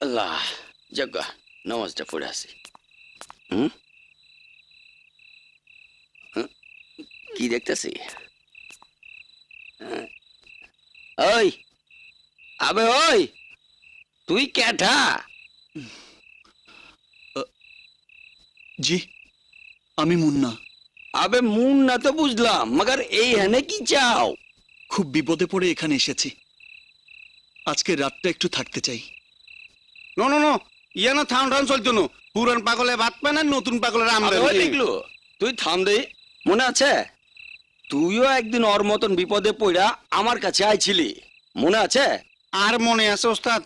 আল্লাহ যাগা নামাজটা পড়ে আসি হুম? কি দেখতেছি? ওই আবে ওই তুই ক্যাঠা জি আমি মুন্না আবে মুন না তো বুঝলাম মগর এই হানে কি চাও খুব বিপদে পড়ে এখানে এসেছি আজকে রাতটা একটু থাকতে চাই নো নো নো ইয়া না থাম থাম চলতো নো। পুরান পাগলে ভাত পায় না নতুন ওই আমদানি দেখল তুই থাম দে। মনে আছে? তুইও একদিন ওর মতন বিপদে পড়া আমার কাছে আইছিলি। মনে আছে? আর মনে আছে ওস্তাদ?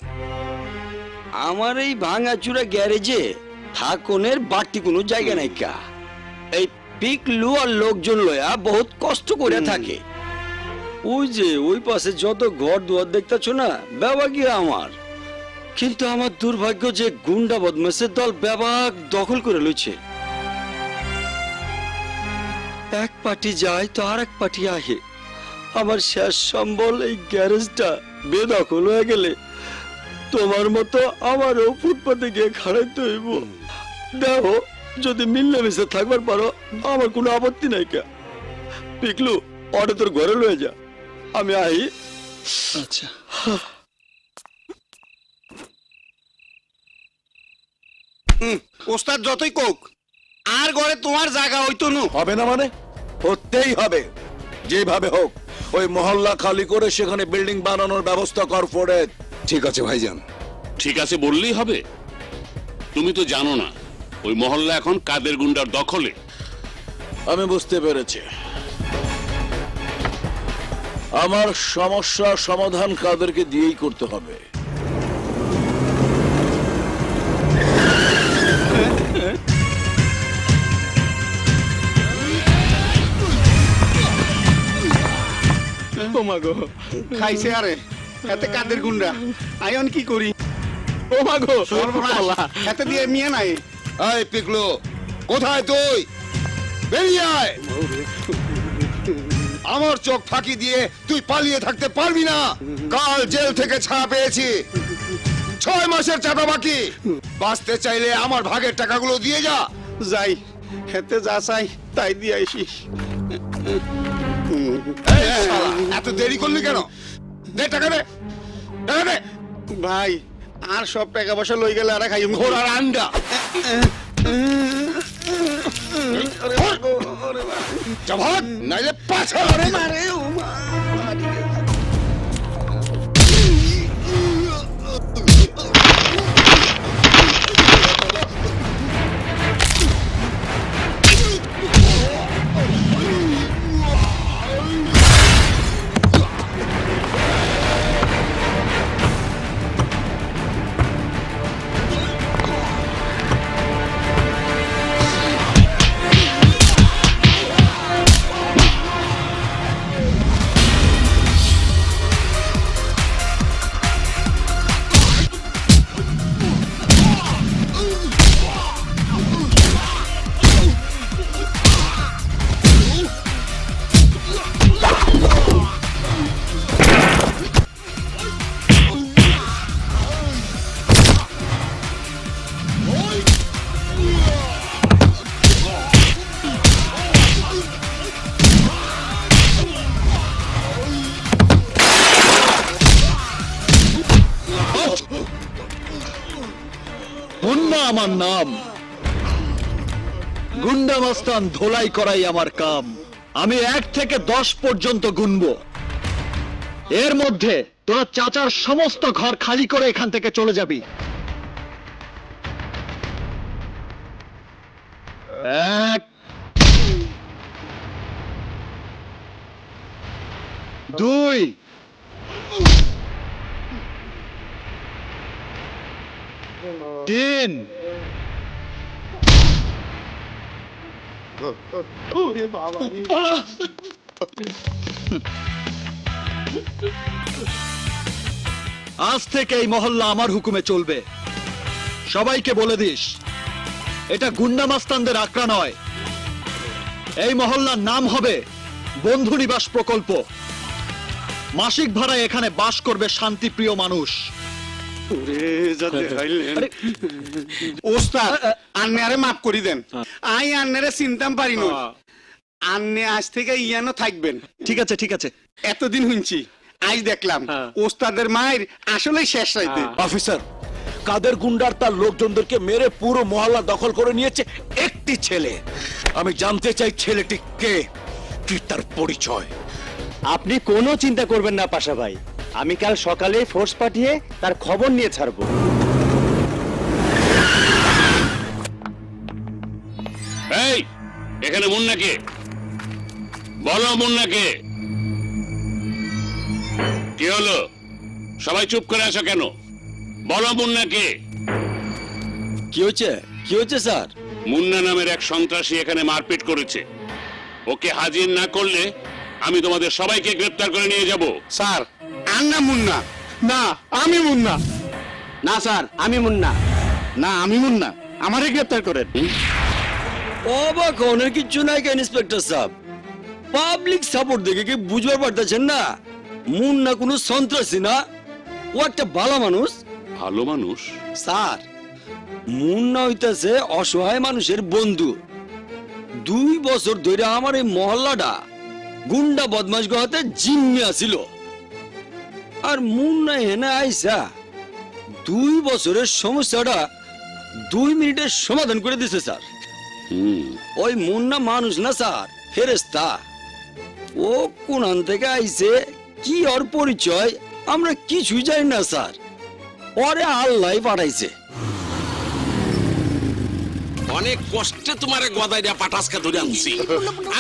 আমার এই ভাঙাচুরা গ্যারেজে থাকনের বাড়তি কোনো জায়গা নাই কা। এই পিকলু আর লোকজন লয়া বহুত কষ্ট করে থাকে। ওই যে ওই পাশে যত ঘর দুয়ার দেখতেছ না ব্যবা গিয়ে আমার। কিন্তু আমার দুর্ভাগ্য যে গুন্ডা বদমাসের দল ব্যাবাক দখল করে লইছে। এক পার্টি যায় তো আর এক পার্টি আহে। আমার শেষ সম্বল এই গ্যারেজটা বেদখল হয়ে গেলে। তোমার মতো আমারও ফুটপাতে গিয়ে খাড়াইতে হইব। দেখো যদি মিললে মিশে থাকবার পারো আমার কোনো আপত্তি নাই কে। পিকলু অটো তোর ঘরে লয়ে যা। আমি আই আচ্ছা। ওস্তাদ যতই কোক আর ঘরে তোমার জায়গা হইতো নো। হবে না মানে? হতেই হবে যেভাবে হোক ওই মহল্লা খালি করে সেখানে বিল্ডিং বানানোর ব্যবস্থা কর ফোরে। ঠিক আছে ভাইজান। ঠিক আছে বললেই হবে। তুমি তো জানো না ওই মহল্লা এখন কাদের গুন্ডার দখলে। আমি বুঝতে পেরেছি। আমার সমস্যা সমাধান কাদেরকে দিয়েই করতে হবে। ও মা গো খাইছে আরে এতে কাদের গুন্ডা? আয়ন কি করি? ও মা গো সর্বনাশ এতে দিয়ে মিয়া নাই। এই পিকলু কোথায় তুই? বেরিয়ে আয়। আমার চোখ ফাঁকি দিয়ে তুই পালিয়ে থাকতে পারবি না। কাল জেল থেকে ছাড়া পেয়েছি। ছয় মাসের চাঁদা বাকি। বাঁচতে চাইলে আমার ভাগের টাকাগুলো দিয়ে যা। যাই হেতে যা চাই তাই দিয়ে আইসিস এই শালা, এত দেরি করলি কেন? দে টাকা দে টাকা দে। ভাই আর সব টাকা পয়সা লই গেলে আর খাই ঘোড়ার আন্ডা। জবাব নাইলে পাছা। মারে ও আমার নাম। গুন্ডা মাস্তান ধোলাই করাই আমার কাম। আমি এক থেকে দশ পর্যন্ত গুনবো। এর মধ্যে তোরা চাচার সমস্ত ঘর খালি করে এখান থেকে চলে যাবি। এক, দুই তিন আজ থেকে এই মহল্লা আমার হুকুমে চলবে। সবাইকে বলে দিস, এটা গুন্ডা মাস্তানদের আকড়া নয়। এই মহল্লার নাম হবে বন্ধু নিবাস প্রকল্প। মাসিক ভাড়ায় এখানে বাস করবে শান্তিপ্রিয় মানুষ। ওস্তাদ আন্নে আরে মাফ করি দেন। আই আন্নারে চিনতাম পারি না। আন্নে আজ থেকে ইয়ানো থাকবেন। ঠিক আছে ঠিক আছে। এতদিন শুনছি আজ দেখলাম। ওস্তাদের মায়ের আসলে শেষ রাইতে। অফিসার কাদের গুন্ডার তার লোকজনদেরকে মেরে পুরো মহল্লা দখল করে নিয়েছে একটি ছেলে। আমি জানতে চাই ছেলেটি কে কি তার পরিচয়? আপনি কোনো চিন্তা করবেন না পাশা ভাই। আমি কাল সকালে ফোর্স পাঠিয়ে তার খবর নিয়ে ছাড়বো। এই এখানে মুন্না কে? বলো মুন্না কে? কি হলো? সবাই চুপ করে আসো কেন? বলো মুন্না কে? কি হচ্ছে কি হচ্ছে স্যার? মুন্না নামের এক সন্ত্রাসী এখানে মারপিট করেছে। ওকে হাজির না করলে আমি তোমাদের সবাইকে গ্রেপ্তার করে নিয়ে যাব। স্যার আন্না মুন্না। না আমি মুন্না। না স্যার আমি মুন্না। না আমি মুন্না। আমারে গ্রেপ্তার করেন। অবাক হনের কিচ্ছু নাই কেন ইন্সপেক্টর সাহেব? পাবলিক সাপোর্ট দেখে কি বুঝবার পারতেছেন না? মুন্না কোনো সন্ত্রাসী না? ও একটা ভালো মানুষ। ভালো মানুষ? স্যার মুন্না হইতাছে অসহায় মানুষের বন্ধু। দুই বছর ধরে আমার এই মহল্লাটা গুন্ডা বদমাস গহাতে জিম্মি আছিল। আর মুন্না হেনা আইসা দুই বছরের সমস্যাটা দুই মিনিটের সমাধান করে দিছে স্যার। ওই মুন্না মানুষ না স্যার ফেরেস্তা ও কোনান থেকে আইছে কি ওর পরিচয় আমরা কিছুই জানি না স্যার। ওরে আল্লাহ পাঠাইছে। অনেক কষ্টে তোমার গদাই দিয়া পাটাসকা ধরে আনছি।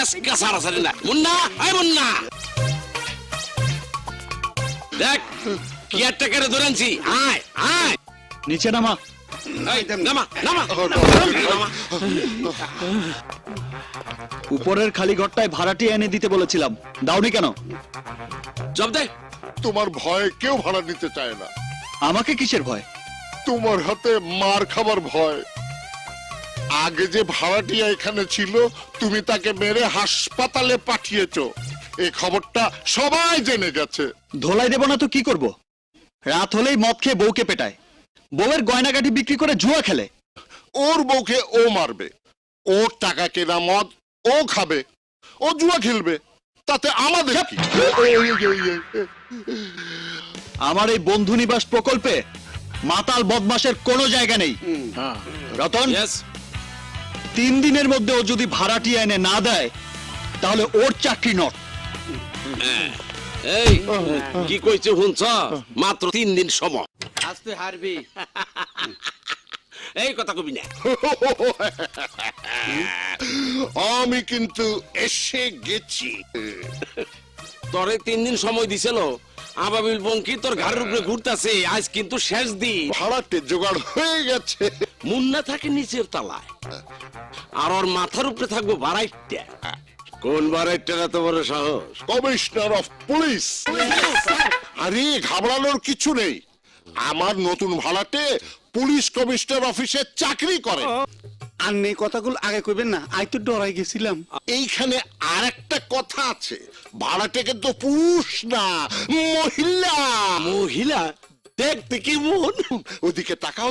আজকে সারাসারি না। মুন্না আয় মুন্না। দেখ কেয়ারটেকারে ধরে আনছি আয় আয় নিচে নামা এই, নামা নামা নামা। উপরের খালি ঘরটায় ভাড়াটি এনে দিতে বলেছিলাম দাওনি কেন জব দে তোমার ভয়ে কেউ ভাড়া নিতে চায় না আমাকে কিসের ভয় তোমার হাতে মার খাবার ভয় আগে যে ভাড়াটিয়া এখানে ছিল তুমি তাকে মেরে হাসপাতালে পাঠিয়েছো এই খবরটা সবাই জেনে গেছে। ধোলাই দেব না তো কি করব? রাত হলেই মদ খেয়ে বউকে পেটায়। বউয়ের গয়নাগাটি বিক্রি করে জুয়া খেলে। ওর বউকে ও মারবে। ওর টাকা কেনা মদ ও খাবে। ও জুয়া খেলবে। তাতে আমাদের কি? আমার এই বন্ধু নিবাস প্রকল্পে মাতাল বদমাসের কোনো জায়গা নেই। রতন তিন দিনের মধ্যে ও যদি ভাড়াটি এনে না দেয় তাহলে ওর চাকরি নট। এই কি কইছে শুনছ? মাত্র তিন দিন সময়। আস্তে হারবি। এই কথা কবি না। আমি কিন্তু এসে গেছি। তোরে তিন দিন সময় দিছিল। আবাবিল বঙ্কি তোর ঘরের উপরে ঘুরতাছে। আজ কিন্তু শেষ দিন। ভাড়াটে জোগাড় হয়ে গেছে। মুন্না থাকে নিচের তলায়। আর ওর মাথার উপরে থাকব বারাইটা কোন বারাইটা এত বড় সাহস? কমিশনার অফ পুলিশ আরে ঘাবড়ানোর কিছু নেই। আমার নতুন ভাড়াটে পুলিশ কমিশনার অফিসে চাকরি করে। আন্নে এই কথাগুলো আগে কইবেন না আই তো ডরাই গেছিলাম। এইখানে আর একটা কথা আছে। ভাড়াটে কিন্তু পুরুষ না মহিলা। মহিলা? দেখতে কি মন। ওদিকে তাকাও